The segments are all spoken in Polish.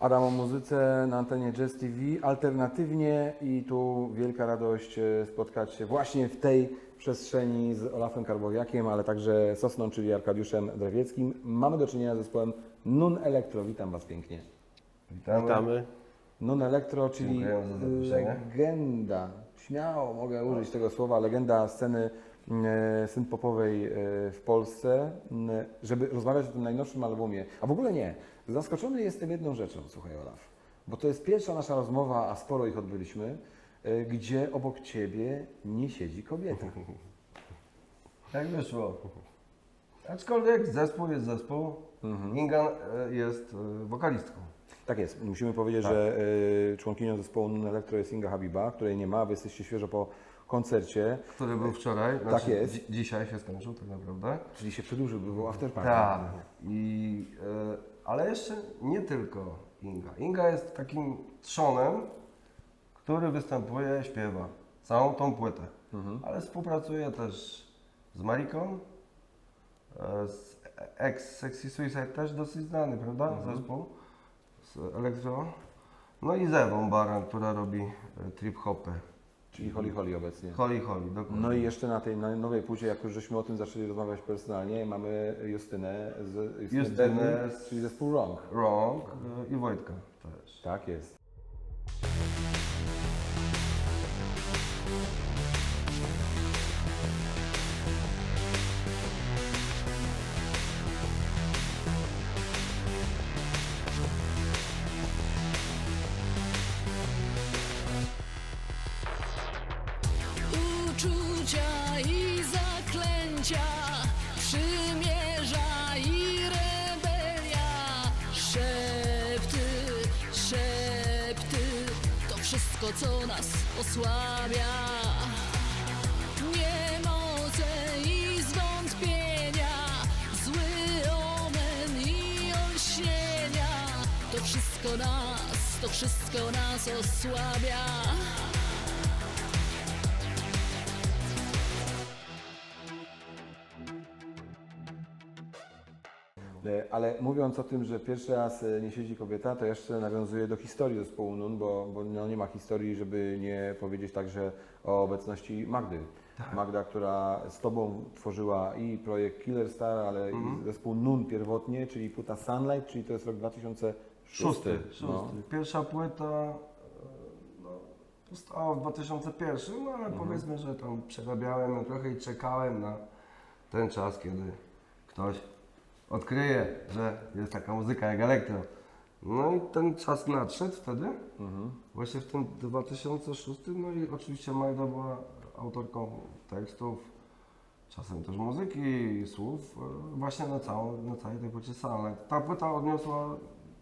Adam o muzyce na antenie Jazz TV, alternatywnie i tu wielka radość e, spotkać się właśnie w tej przestrzeni z Olafem Karbowiakiem, ale także Sosną, czyli Arkadiuszem Drewieckim. Mamy do czynienia z zespołem Nun Electro. Witam Was pięknie. Witamy. Witamy. Non Electro, czyli zaproszenie. legenda, śmiało mogę użyć tego słowa, legenda sceny e, synth-popowej e, w Polsce, żeby rozmawiać o tym najnowszym albumie. A w ogóle nie. Zaskoczony jestem jedną rzeczą, słuchaj Olaf, bo to jest pierwsza nasza rozmowa, a sporo ich odbyliśmy, e, gdzie obok Ciebie nie siedzi kobieta. Jak wyszło? Aczkolwiek zespół jest zespół. Mhm. Inga e, jest e, wokalistką. Tak jest. Musimy powiedzieć, Tak. że y, członkinią zespołu Non Electro jest Inga Habiba, której nie ma. Wy jesteście świeżo po koncercie, Który był wczoraj. znaczy Tak jest. dzi- dzisiaj się skończył tak naprawdę. czyli się przedłużył, by był after party. Tak. I, e, ale jeszcze nie tylko Inga. Inga jest takim trzonem, który występuje, śpiewa całą tą płytę. Mhm. Ale współpracuje też z Mariką, e, z ex Sexy Suicide też dosyć znany, prawda? Mhm. Zespół z Elektro. No i z Ewą Baran, która robi e, trip hopy. Czyli Holly Holly obecnie. Holly Holly, dokładnie. No i jeszcze na tej na nowej płycie, jak już żeśmy o tym zaczęli rozmawiać personalnie, mamy Justynę, z, Justynę, Justynę z- czyli zespół Wrong. Wrong e, i Wojtka też. Tak jest. Wszystko co nas osłabia. Niemoce i zwątpienia, zły omen i olśnienia, to wszystko nas, to wszystko nas osłabia. Ale mówiąc o tym, że pierwszy raz e, nie siedzi kobieta, to jeszcze nawiązuję do historii zespołu NUN, bo, bo no nie ma historii, żeby nie powiedzieć także o obecności Magdy. Magda, która z Tobą tworzyła i projekt Killer Star, ale i zespół NUN pierwotnie, czyli płyta Sunlight, czyli to jest rok 2006. Szósty. szósty. No. Pierwsza płyta e, no, powstała w 2001, no ale powiedzmy, że tam przerabiałem ją trochę i czekałem na ten czas, kiedy ktoś odkryje, że jest taka muzyka jak elektro. No i ten czas nadszedł wtedy, Mhm. właśnie w tym 2006, no i oczywiście Magda była autorką tekstów, czasem też muzyki i słów, e, właśnie na, całą, na całej tej płycie Sunlight. Ta płyta odniosła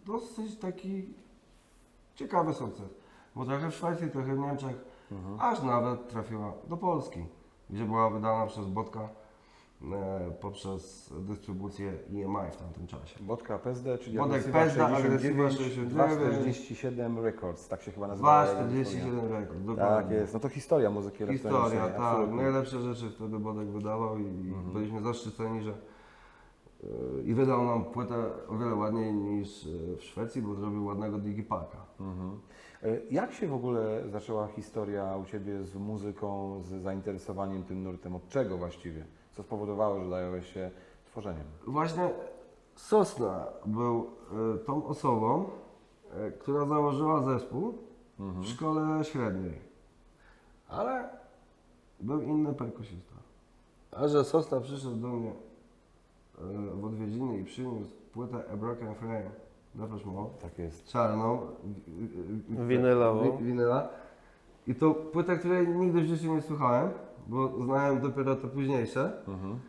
dosyć taki ciekawy sukces, bo trochę w Szwecji, trochę w Niemczech, aż nawet trafiła do Polski, gdzie była wydana przez Botka poprzez dystrybucję EMI w tamtym czasie. Bodka PSD, czyli Bodek 69, agresywa 69. 247 Records, tak się chyba nazywa. 2,47 rekord, Tak dokładnie. jest, no to historia muzyki elektronicznej. Historia, tak. Najlepsze rzeczy wtedy Bodek wydawał i Mhm. byliśmy zaszczyceni, że yy, i wydał nam płytę o wiele ładniej niż yy, w Szwecji, bo zrobił ładnego digipaka. Mhm. E, Jak się w ogóle zaczęła historia u Ciebie z muzyką, z zainteresowaniem tym nurtem? Od czego właściwie? Co spowodowało, że zająłeś się tworzeniem? Właśnie Sosna był yy, tą osobą, yy, która założyła zespół Mhm. w szkole średniej. Ale był inny perkusista. A że Sosna przyszedł do mnie yy, w odwiedziny i przyniósł płytę A Broken Frame, Depeche Mode, Tak jest. czarną, wi- wi- Winylową. wi- winyla. I to płyta, której nigdy w życiu nie słuchałem, bo znałem dopiero te późniejsze. Mhm.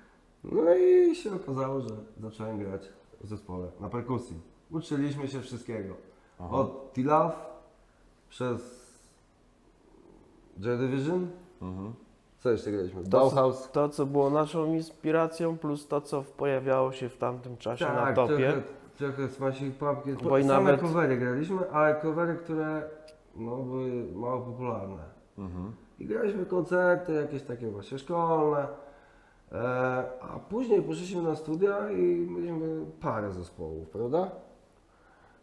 No i się okazało, że zacząłem grać w zespole na perkusji. Uczyliśmy się wszystkiego. Aha. Od T-Love przez Joy Division. Mhm. Co jeszcze graliśmy? To, Bauhaus. to, co było naszą inspiracją, plus to, co pojawiało się w tamtym czasie na topie. Tak, trochę, trochę Smashing Pumpkins. Bo i Same nawet- covery graliśmy, ale covery, które no, były mało popularne. Mhm. I graliśmy koncerty jakieś takie właśnie szkolne. E, a później poszliśmy na studia i mieliśmy parę zespołów, prawda?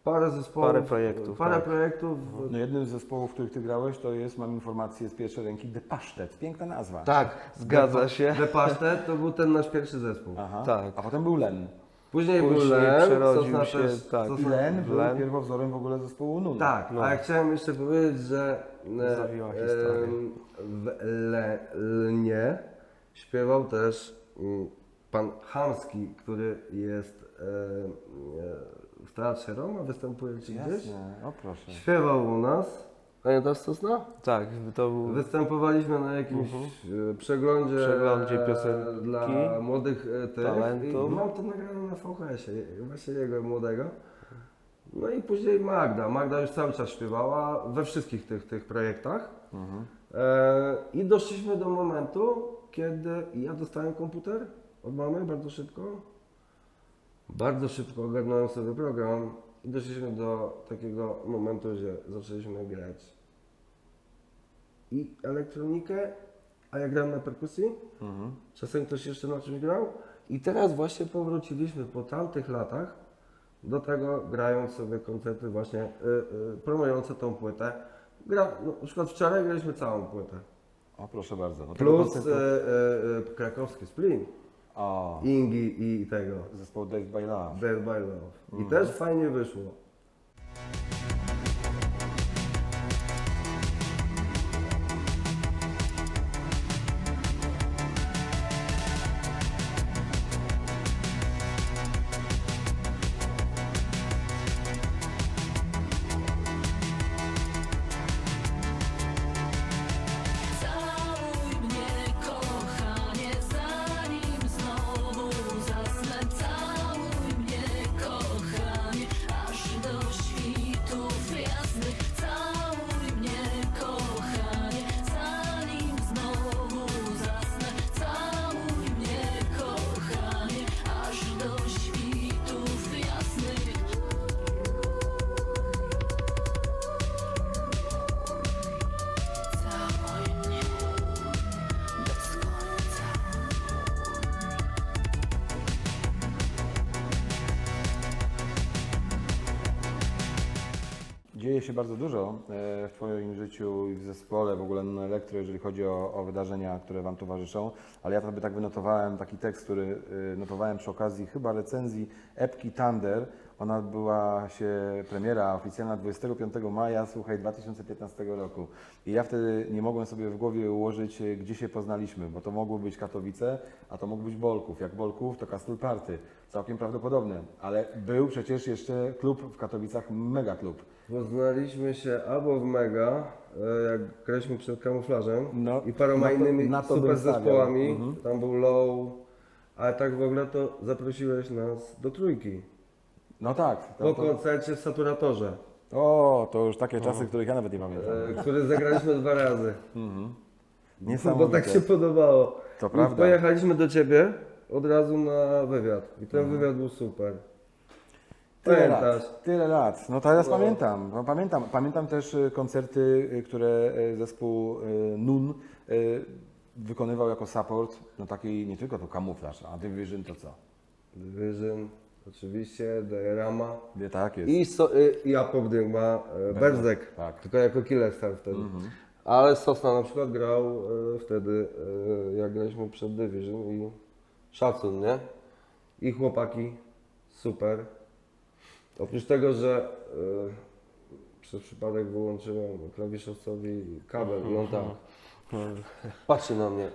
Parę zespołów. Parę projektów, Parę tak. projektów. No jednym z zespołów, w których ty grałeś, to jest, mam informację z pierwszej ręki, The Pasztet. Piękna nazwa. Tak, Zgadza się. The Pasztet to był ten nasz pierwszy zespół. Aha. Tak. A potem był Len. Później, był Później Len, przerodził Sosna się, też, tak. Sosna- Len był Len. pierwowzorem w ogóle zespołu Nun. Tak, No. a ja chciałem jeszcze powiedzieć, że Zawiła historia. em, w Lnie śpiewał też mm, pan Hamski, który jest e, e, w Teatrze Roma, występuje gdzieś. Jasne, o proszę. Śpiewał u nas. Pamiętasz Sosna? Tak, to był Występowaliśmy na jakimś e, przeglądzie, Mhm. Przeglądzie e, piosenki, dla młodych e, tych talentów. i mam to nagrane na VHS-ie, właśnie jego młodego. No i później Magda. Magda już cały czas śpiewała we wszystkich tych, tych projektach. Mhm. E, I doszliśmy do momentu, kiedy ja dostałem komputer od mamy bardzo szybko. Bardzo szybko ogarnąłem sobie program i doszliśmy do takiego momentu, że zaczęliśmy grać i elektronikę, a ja grałem na perkusji. Mhm. Czasem ktoś jeszcze na czymś grał. I teraz właśnie powróciliśmy po tamtych latach do tego, grając sobie koncerty właśnie y, y, promujące tą płytę. Gra, no, na przykład wczoraj graliśmy całą płytę. O proszę bardzo. No, tego Plus y, koncertu- y, y, krakowski Splin, O, Ingi i tego. zespoł Dave by Love. Dead by Love. I też fajnie wyszło. Dzieje się bardzo dużo e, w Twoim życiu i w zespole, w ogóle na Elektro, jeżeli chodzi o, o wydarzenia, które Wam towarzyszą, ale ja sobie tak wynotowałem taki tekst, który e, notowałem przy okazji chyba recenzji epki Thunder. Ona była się premiera oficjalna 25 maja, słuchaj, 2015 roku. I ja wtedy nie mogłem sobie w głowie ułożyć, e, gdzie się poznaliśmy, bo to mogło być Katowice, a to mógł być Bolków. Jak Bolków, to Castle Party. Całkiem prawdopodobne, ale był przecież jeszcze klub w Katowicach, mega klub. Poznaliśmy się albo w Mega, e, jak graliśmy przed kamuflażem No, i paroma na to- innymi na to super zespołami. Mhm. Tam był Low, ale tak w ogóle to zaprosiłeś nas do trójki. No tak. Po To, koncercie w Saturatorze, o, to już takie czasy, których ja nawet nie pamiętam. e, który zagraliśmy dwa razy. Bo Niesamowite. tak się podobało. To I prawda. pojechaliśmy do ciebie od razu na wywiad. I ten Mhm. wywiad był super. Tyle Pamiętasz? lat, tyle lat. No teraz No. pamiętam. No, pamiętam. Pamiętam też y, koncerty, y, które y, zespół NUN wykonywał jako support. No taki nie tylko to kamuflaż, a Division to co? Division, oczywiście, Diorama. Wie, tak jest. I, so, i ma e, Berzek, tak. tylko jako killer star wtedy. Ale Sosna na przykład grał wtedy, jak graliśmy przed Division i szacun, nie? I chłopaki, super. Oprócz tego, że e, przez przypadek wyłączyłem klawiszowcowi kabel i on tak patrzy na mnie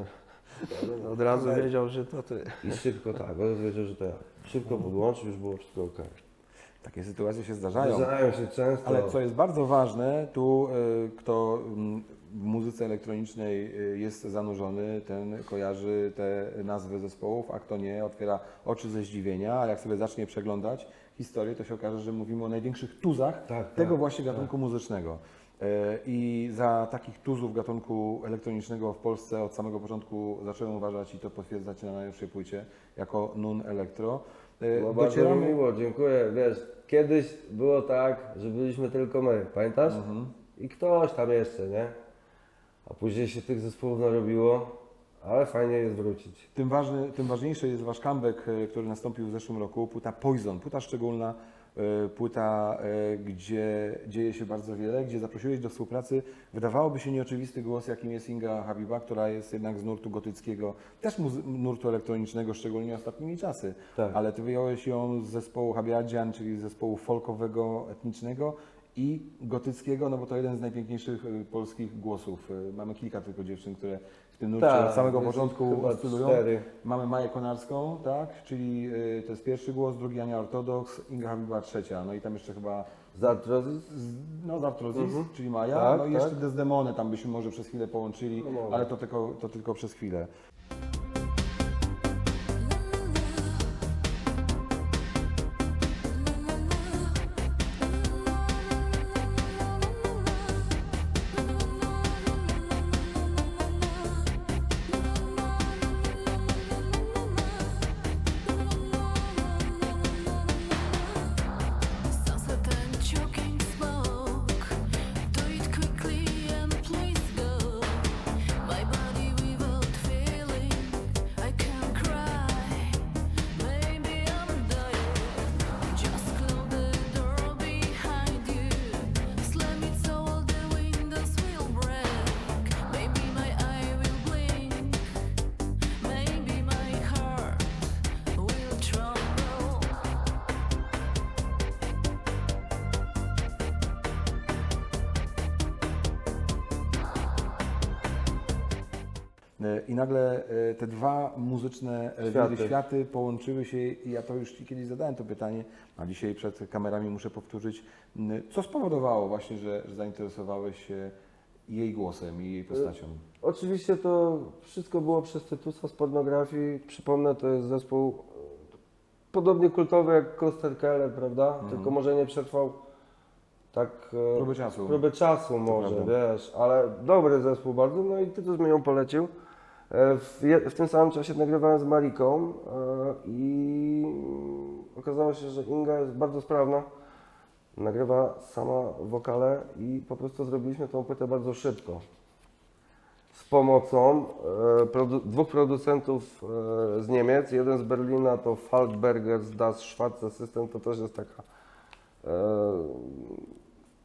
od razu wiedział, że to ty. i szybko tak, on wiedział, że to ja. Szybko podłączył, już było wszystko ok. Takie sytuacje się zdarzają. Zdarzają się często. Ale co jest bardzo ważne, tu y, kto w muzyce elektronicznej y, jest zanurzony, ten kojarzy te nazwy zespołów, a kto nie, otwiera oczy ze zdziwienia, a jak sobie zacznie przeglądać historię, to się okaże, że mówimy o największych tuzach Tak, tego tak, właśnie gatunku muzycznego. Y, I za takich tuzów gatunku elektronicznego w Polsce od samego początku zacząłem uważać i to potwierdzać na najnowszej płycie jako Nun Electro. Y, No bardzo mi miło, dziękuję. Wiesz, kiedyś było tak, że byliśmy tylko my, pamiętasz? I ktoś tam jeszcze, nie? A później się tych zespołów narobiło, ale fajnie jest wrócić. Tym, ważny, tym ważniejszy jest Wasz comeback, e, który nastąpił w zeszłym roku, płyta Poison, płyta szczególna, e, płyta, e, gdzie dzieje się bardzo wiele, gdzie zaprosiłeś do współpracy, wydawałoby się nieoczywisty głos, jakim jest Inga Habiba, która jest jednak z nurtu gotyckiego, też nurtu elektronicznego, szczególnie ostatnimi czasy. Tak. Ale ty wyjąłeś ją z zespołu Habiadzian, czyli z zespołu folkowego, etnicznego i gotyckiego, no bo to jeden z najpiękniejszych polskich głosów. Mamy kilka tylko dziewczyn, które tym nurcie Tak, od samego początku oscylują. cztery. Mamy Maję Konarską, tak, czyli y, to jest pierwszy głos, drugi Ania Ortodoks, Inga Habiba trzecia, no i tam jeszcze chyba Zatrozis? z, no Zartrozis, Mhm. czyli Maja, Tak, no i jeszcze tak. Desdemony tam byśmy może przez chwilę połączyli, No ale to tylko, to tylko przez chwilę. Nagle e, te dwa muzyczne e, Światy. światy. połączyły się i ja to już Ci kiedyś zadałem to pytanie, a dzisiaj przed kamerami muszę powtórzyć. Co spowodowało właśnie, że, że zainteresowałeś się jej głosem i jej postacią? Oczywiście to wszystko było przez Tytusa z pornografii. Przypomnę, to jest zespół e, podobnie kultowy jak Koster Keller, prawda? Tylko może nie przetrwał tak e, Próby czasu. próby czasu może, wiesz, ale dobry zespół bardzo, no i Tytus mi ją polecił. E, W, w tym samym czasie nagrywałem z Mariką e, i okazało się, że Inga jest bardzo sprawna. Nagrywa sama wokale i po prostu zrobiliśmy tą płytę bardzo szybko z pomocą e, produ- dwóch producentów z Niemiec. Jeden z Berlina to Falkberger z Das Schwarze System, to też jest taka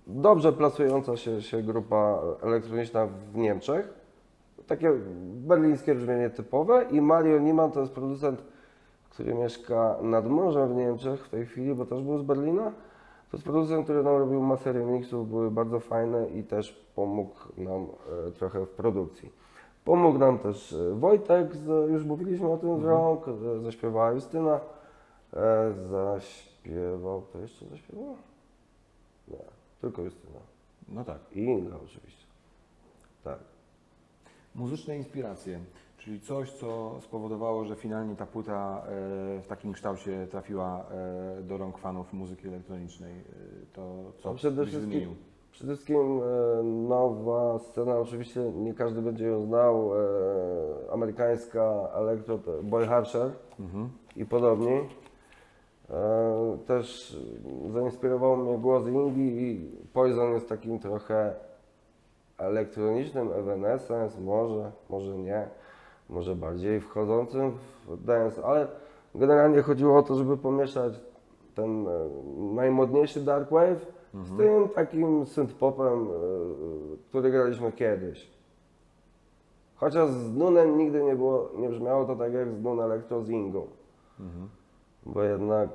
dobrze plasująca się, się grupa elektroniczna w Niemczech. Takie berlińskie brzmienie typowe i Mario Niemann to jest producent, który mieszka nad morzem w Niemczech w tej chwili, bo też był z Berlina. To jest producent, który nam robił masę remixów, były bardzo fajne i też pomógł nam e, trochę w produkcji. Pomógł nam też e, Wojtek, już mówiliśmy o tym z rąk, e, zaśpiewała Justyna, e, zaśpiewał, to jeszcze zaśpiewał? Nie, tylko Justyna. No tak. I Inga oczywiście. Tak. Muzyczne inspiracje, czyli coś, co spowodowało, że finalnie ta płyta e, w takim kształcie trafiła e, do rąk fanów muzyki elektronicznej. E, To co przede byś wszystkim- wymienił? Przede wszystkim nowa scena, oczywiście nie każdy będzie ją znał, amerykańska elektro, Boy Harsher Mhm. i podobni. Też zainspirował mnie głos Ingi i Poison jest takim trochę elektronicznym Evanescence, może, może nie, może bardziej wchodzącym w dance, ale generalnie chodziło o to, żeby pomieszać ten e, najmodniejszy dark wave z tym takim synth-popem, e, który graliśmy kiedyś. Chociaż z Nunem nigdy nie było, nie brzmiało to tak jak z Nun Electro z Ingą. Bo jednak,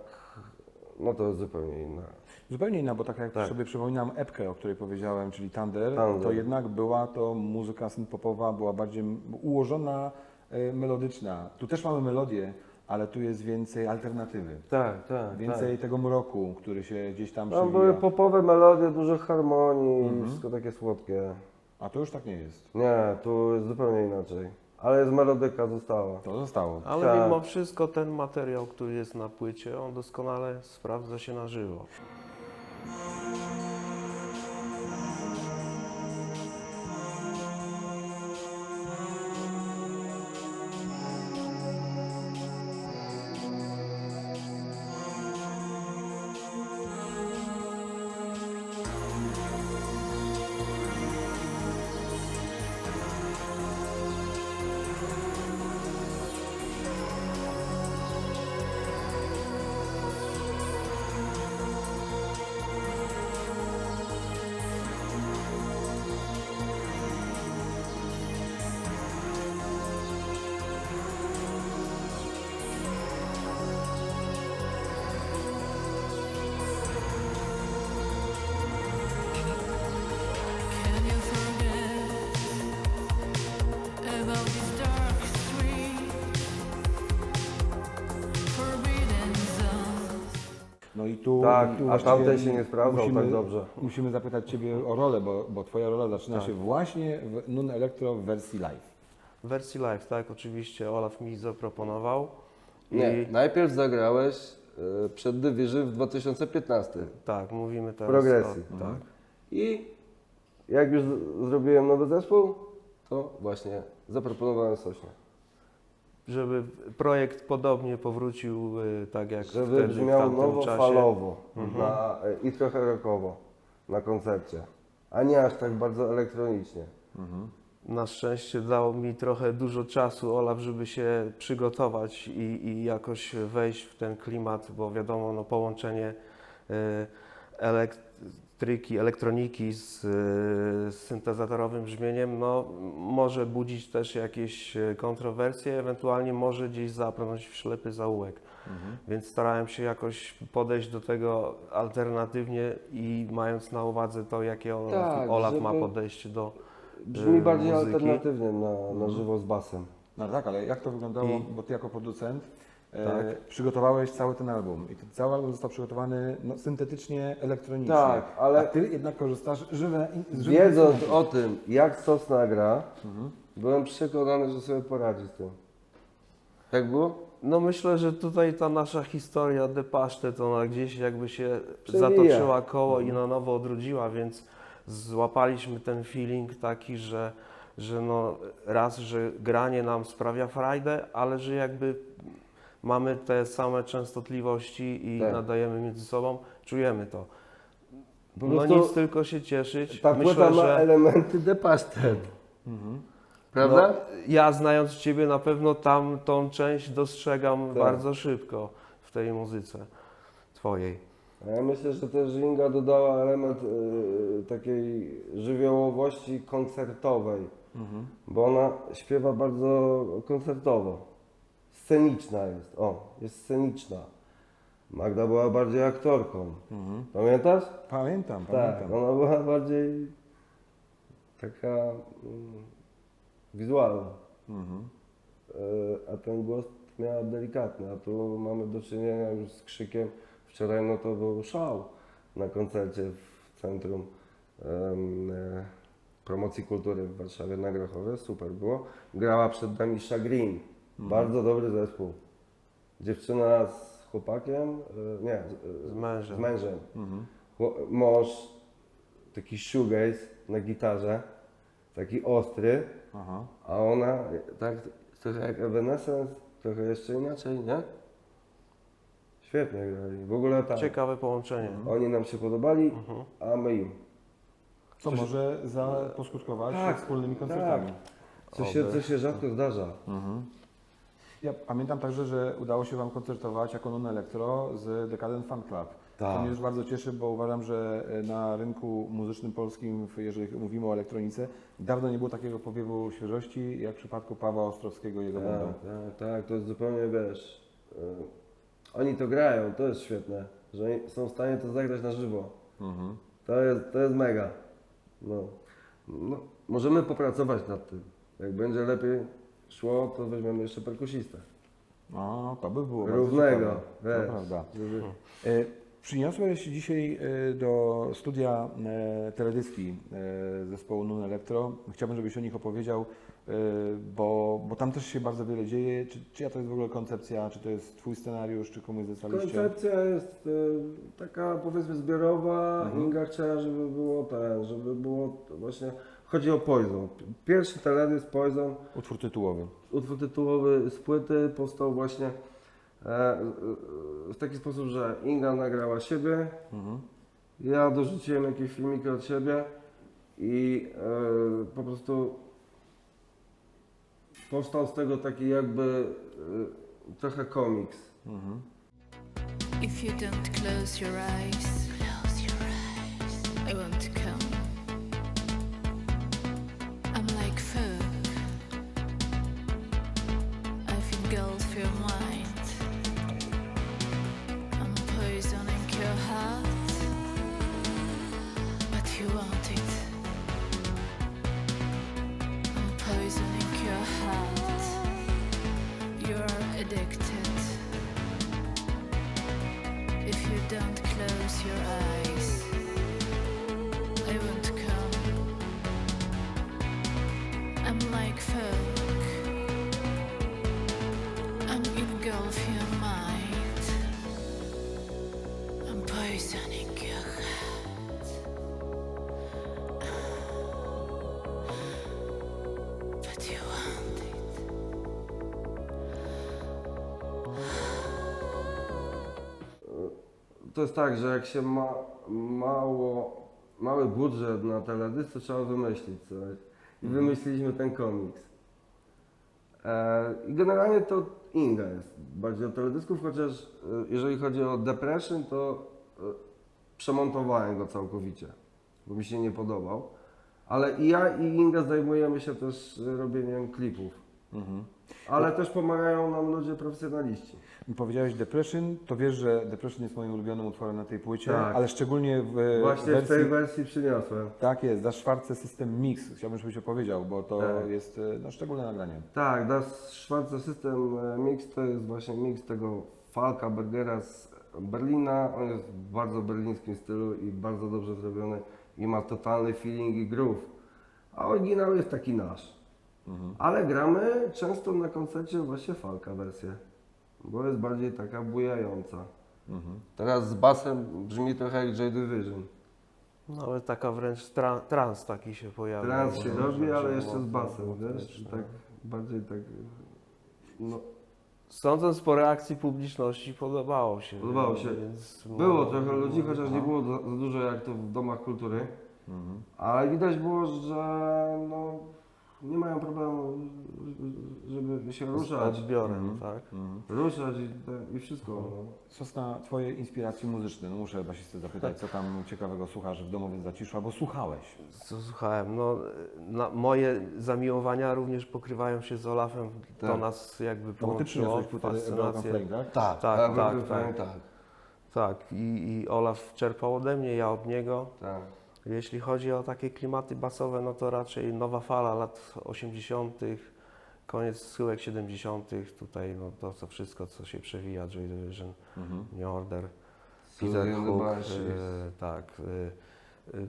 no to jest zupełnie inna. Zupełnie inna, bo tak jak Tak. sobie przypominam epkę, o której powiedziałem, czyli Thunder, Thunder. to jednak była to muzyka synth-popowa, była bardziej ułożona, e, melodyczna. Tu też mamy melodię, ale tu jest więcej alternatywy. Tak, tak. Więcej tego mroku, który się gdzieś tam Tam przewija. były popowe melodie, dużo harmonii, wszystko takie słodkie. A to już tak nie jest. Nie, tu jest zupełnie inaczej. Ale jest melodyka, została. To zostało. Ale Tak. mimo wszystko ten materiał, który jest na płycie, on doskonale sprawdza się na żywo. Tu, Tak, tu a tamten się nie sprawdzał musimy, tak dobrze. Musimy zapytać Ciebie o rolę, bo, bo Twoja rola zaczyna Tak. się właśnie w Nun Electro w wersji live. W wersji live, tak, oczywiście Olaf mi zaproponował. Nie, najpierw zagrałeś e, przed Division w 2015. Tak, mówimy teraz Progresji. o... Tak. I jak już z- zrobiłem nowy zespół, to właśnie zaproponowałem Sośnia. Żeby projekt podobnie powrócił y, tak jak Żeby wtedy w brzmiał tamtym nowo, czasie. falowo Mhm. na, i trochę rockowo na koncercie. A nie aż tak bardzo elektronicznie. Na szczęście dał mi trochę dużo czasu Olaf, żeby się przygotować i, i jakoś wejść w ten klimat, bo wiadomo, no, połączenie y, elektryki, elektroniki z, z syntezatorowym brzmieniem no, może budzić też jakieś y, kontrowersje, ewentualnie może gdzieś zaprząć w ślepy zaułek. Więc starałem się jakoś podejść do tego alternatywnie i mając na uwadze to, jakie Olaf, Tak, Olaf ma podejście do Brzmi y, bardziej muzyki. alternatywnie na, na żywo z basem. No tak, ale jak to wyglądało, I- bo Ty jako producent e, Tak. przygotowałeś cały ten album i ten cały album został przygotowany no, syntetycznie, elektronicznie. Tak, ale- A Ty jednak korzystasz żywe, z żywych Wiedząc instrumentów. o tym, jak Sosna gra, byłem przekonany, że sobie poradzi z tym. Jak było? No myślę, że tutaj ta nasza historia de Pasztet, ona gdzieś jakby się Przewija. zatoczyła koło i na nowo odrodziła, więc złapaliśmy ten feeling taki, że, że no raz, że granie nam sprawia frajdę, ale że jakby mamy te same częstotliwości i Tak. nadajemy między sobą, czujemy to. Po No nic, tylko się cieszyć. Ta płyta Myślę, ma że elementy de pasztet. Prawda? No, ja znając Ciebie na pewno tam tą część dostrzegam Tak. bardzo szybko w tej muzyce Twojej. A ja myślę, że też Inga dodała element y, takiej żywiołowości koncertowej, bo ona śpiewa bardzo koncertowo. Sceniczna jest, o, jest sceniczna. Magda była bardziej aktorką. Pamiętasz? Pamiętam, Tak, pamiętam. ona była bardziej taka mm, wizualna. Mhm. E, a ten głos miała delikatny, a tu mamy do czynienia już z krzykiem. Wczoraj no to był szał na koncercie w Centrum em, e, Promocji Kultury w Warszawie na Grochowie, super było. Grała przed nami Green, bardzo dobry zespół. Dziewczyna z chłopakiem, e, nie, z, Z mężem. z mężem. Mhm. Chło- Mąż, taki shoegaze na gitarze, taki ostry, Aha. a ona tak trochę jak Evanescence, trochę jeszcze inaczej, nie? Świetnie grali. W ogóle tak. Ciekawe połączenie. Oni nam się podobali, Mhm. a my im. Co może za, poskutkować Tak, wspólnymi koncertami. Co się, co się rzadko zdarza. Mhm. Ja pamiętam także, że udało się Wam koncertować jako Non Electro z Decadent Fan Club. Tak. To mnie już bardzo cieszy, bo uważam, że e, na rynku muzycznym polskim, jeżeli mówimy o elektronice, dawno nie było takiego powiewu świeżości, jak w przypadku Pawła Ostrowskiego i jego. Tak, tak, tak, to jest zupełnie, wiesz, y, oni to grają, to jest świetne, że są w stanie to zagrać na żywo. Mhm. To jest, to jest mega. No. no. Możemy popracować nad tym. Jak będzie lepiej szło, to weźmiemy jeszcze perkusistę. O, to by było bardzo Równego, ciekawe. wiesz. To prawda. Żeby... E, Przyniosłeś dzisiaj e, do studia e, teledyski e, zespołu Nun Electro. Chciałbym, żebyś o nich opowiedział, e, bo, bo tam też się bardzo wiele dzieje. Czy, czyja to jest w ogóle koncepcja? Czy to jest Twój scenariusz, czy komuś zlecaliście? Koncepcja jest y, taka powiedzmy zbiorowa. Mhm. Inga chciała, żeby było ten, żeby było to właśnie. Chodzi o Poison. Pierwszy teledysk Poison, Utwór tytułowy. utwór tytułowy z płyty powstał właśnie e, e, w taki sposób, że Inga nagrała siebie, Mhm. ja dorzuciłem jakieś filmiki od siebie i e, po prostu powstał z tego taki jakby e, trochę komiks. Mhm. If you don't close your eyes, close your eyes. I want to come. To jest tak, że jak się ma mało, mały budżet na teledysk, to trzeba wymyślić coś. I wymyśliliśmy ten komiks. E, I generalnie to Inga jest bardziej od teledysków, chociaż e, jeżeli chodzi o Depression, to e, przemontowałem go całkowicie, bo mi się nie podobał. Ale i ja i Inga zajmujemy się też e, robieniem klipów. Mhm. Ale też pomagają nam ludzie profesjonaliści. Powiedziałeś Depression, to wiesz, że Depression jest moim ulubionym utworem na tej płycie, Tak. ale szczególnie w Właśnie wersji... w tej wersji przyniosłem. Tak jest, Das Schwarze System Mix. Chciałbym, żebyś opowiedział, bo to Tak. jest e, no, szczególne nagranie. Tak, Das Schwarze System e, Mix to jest właśnie mix tego Falka Bergera z Berlina. On jest w bardzo berlińskim stylu i bardzo dobrze zrobiony i ma totalny feeling i groove. A oryginał jest taki nasz. Ale gramy często na koncercie właśnie Falka wersję, bo jest bardziej taka bujająca. Teraz z basem brzmi trochę jak Joy Division. No ale taka wręcz tra- trans taki się pojawia. Trans się robi, ale jeszcze z basem, wiesz? Tak bardziej tak... No, Sądząc po reakcji publiczności podobało się. Podobało się. Więc Było no, trochę ludzi, no, chociaż no. nie było za, za dużo jak to w domach kultury. Mhm. Ale widać było, że no, nie mają problemu, żeby się Z ruszać. odbiorem, Mhm. tak? Mhm. Ruszać i, i wszystko. No. Sosna, twoje inspiracje muzyczne. No muszę basisty zapytać, co tam ciekawego słuchasz w domowej zaciszu, albo słuchałeś. Co słuchałem, no na, moje zamiłowania również pokrywają się z Olafem. To Tak. nas jakby bo ty połączyło, fascynację. Flame, tak? Tak, tak, tak, tak, tak, tak. tak. Tak, i, i Olaf czerpał ode mnie, ja od niego. tak. Jeśli chodzi o takie klimaty basowe, no to raczej nowa fala lat 80., koniec schyłek 70., tutaj no to co wszystko, co się przewija, Joy Division, Mhm. New Order, Peter Hook, Banshees. e, tak. E, e,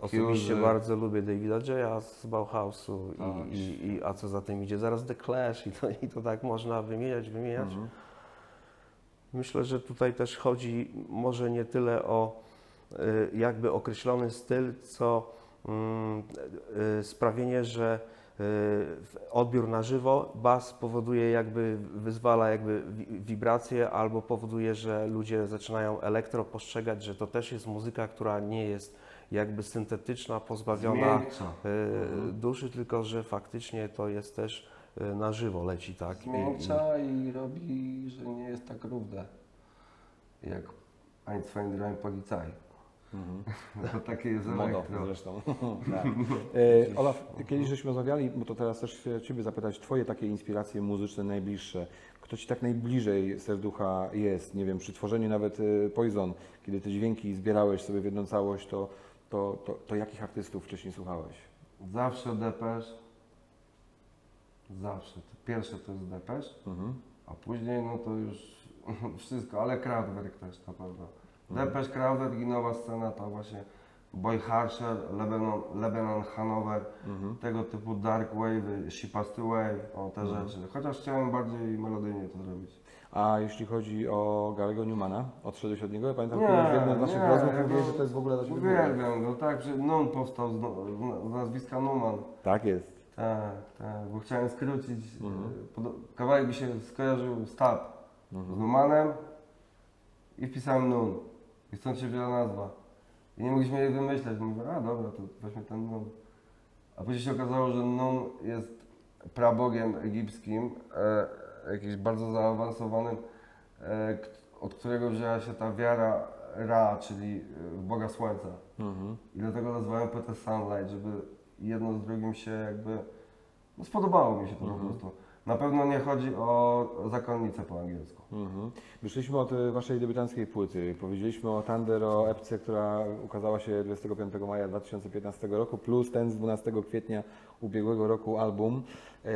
osobiście Hughes, bardzo lubię Davida Jaya z Bauhausu Tak. i, i, i a co za tym idzie, zaraz The Clash i to, i to tak można wymieniać, wymieniać. Mhm. Myślę, że tutaj też chodzi może nie tyle o y, jakby określony styl, co mm, y, sprawienie, że y, odbiór na żywo, bas powoduje jakby, wyzwala jakby wi- wibracje albo powoduje, że ludzie zaczynają elektro postrzegać, że to też jest muzyka, która nie jest jakby syntetyczna, pozbawiona Zmiękcza. y, duszy, tylko że faktycznie to jest też y, na żywo leci, tak? I- i- Zmiękcza i robi, że nie jest tak równe. Jak Ein, zwei, drei, Polizei. Mhm. To takie jest elektro. zresztą. tak. e, Olaf, kiedyś żeśmy rozmawiali, bo to teraz też chcę Ciebie zapytać, Twoje takie inspiracje muzyczne najbliższe. Kto Ci tak najbliżej serducha jest? Nie wiem, przy tworzeniu nawet e, Poison, kiedy te dźwięki zbierałeś sobie w jedną całość, to, to, to, to jakich artystów wcześniej słuchałeś? Zawsze Depesz. Zawsze. To pierwsze to jest Depesz, Mhm. a później no to już wszystko, ale Kraftwerk też na pewno. Mhm. Depesz, Kraftwerk i nowa scena to właśnie Boy Harsher, Lebanon, Lebanon Hanover, Mhm. tego typu Dark Wave, She Passed Away, o te Mhm. rzeczy. Chociaż chciałem bardziej melodyjnie to zrobić. A jeśli chodzi o Garego Newmana, odszedłeś od niego? Ja pamiętam, Nie, w jednej z naszych nie, rozmów ja mówiłeś, że to jest w ogóle dla Ciebie. Uwielbiam go, tak, że Nun powstał z, z, z nazwiska Numan. Tak jest. Tak, tak, bo chciałem skrócić. Mhm. e, Kawałek mi się skojarzył z Tab, z Mhm. Numanem i wpisałem Nun. I stąd się wzięła nazwa. I nie mogliśmy jej wymyśleć. Mówię, a dobra, to weźmy ten Nun. A później się okazało, że Nun jest prabogiem egipskim, e, jakimś bardzo zaawansowanym, e, od którego wzięła się ta wiara Ra, czyli e, Boga Słońca. Mhm. I dlatego nazwałem płytę Sunlight, żeby jedno z drugim się jakby... No spodobało mi się to Mhm. po prostu. Na pewno nie chodzi o zakonnicę po angielsku. Mhm. Wyszliśmy od e, waszej debiutanckiej płyty. Powiedzieliśmy o Thunder, o epce, która ukazała się 25 maja 2015 roku, plus ten z 12 kwietnia ubiegłego roku album. E,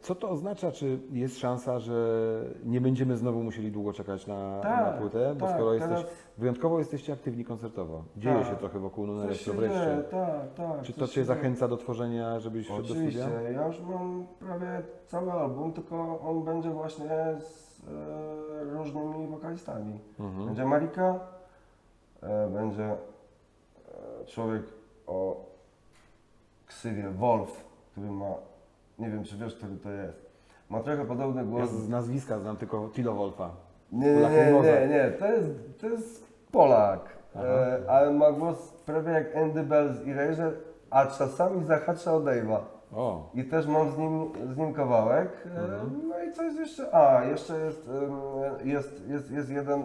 Co to oznacza? Czy jest szansa, że nie będziemy znowu musieli długo czekać na, Tak, na płytę? Bo tak, skoro teraz- jesteś, wyjątkowo jesteście aktywni koncertowo. Dzieje Tak. się trochę wokół Nuner Elektro wreszcie. tak, tak. Czy to Cię zachęca do tworzenia, żebyś wszedł do Oczywiście, studia? ja już mam prawie cały album, tylko on będzie właśnie z e, różnymi wokalistami. Mhm. Będzie Marika, e, będzie e, człowiek o ksywie Wolf, który ma, nie wiem czy wiesz, który to jest. Ma trochę podobny Ja głos. z nazwiska znam tylko Tilo Wolfa. Nie, nie, nie, nie, nie, to jest, to jest Polak, e, ale ma głos prawie jak Andy Bell z Erasure, a czasami zahacza o Dave'a. O, I też mam z nim, z nim kawałek. E, No i co jest jeszcze? A, jeszcze jest, em, jest, jest, jest jeden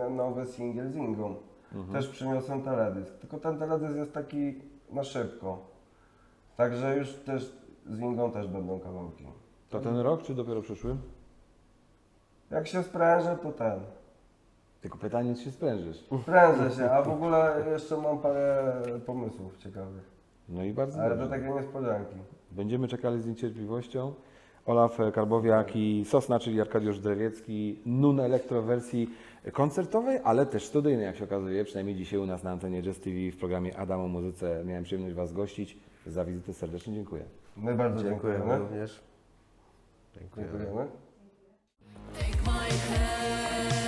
em, nowy singiel z Ingą. Też przyniosłem teledysk. Tylko ten teledysk jest taki na szybko. Także już też z Ingą też będą kawałki. to ten rok, czy dopiero przyszły? Jak się sprężę, to ten. Tylko pytanie, czy się sprężysz. Prędzę się, a w ogóle jeszcze mam parę pomysłów ciekawych. No i bardzo Ale dobrze. to takie niespodzianki. Będziemy czekali z niecierpliwością. Olaf Karbowiak i Sosna, czyli Arkadiusz Drewiecki, Nun Elektro w wersji koncertowej, ale też studyjnej, jak się okazuje, przynajmniej dzisiaj u nas na antenie Jazz TV w programie Adam o muzyce. Miałem przyjemność Was gościć. Za wizytę serdecznie dziękuję. My bardzo dziękujemy. Dziękujemy również. Dziękujemy. Take my hand.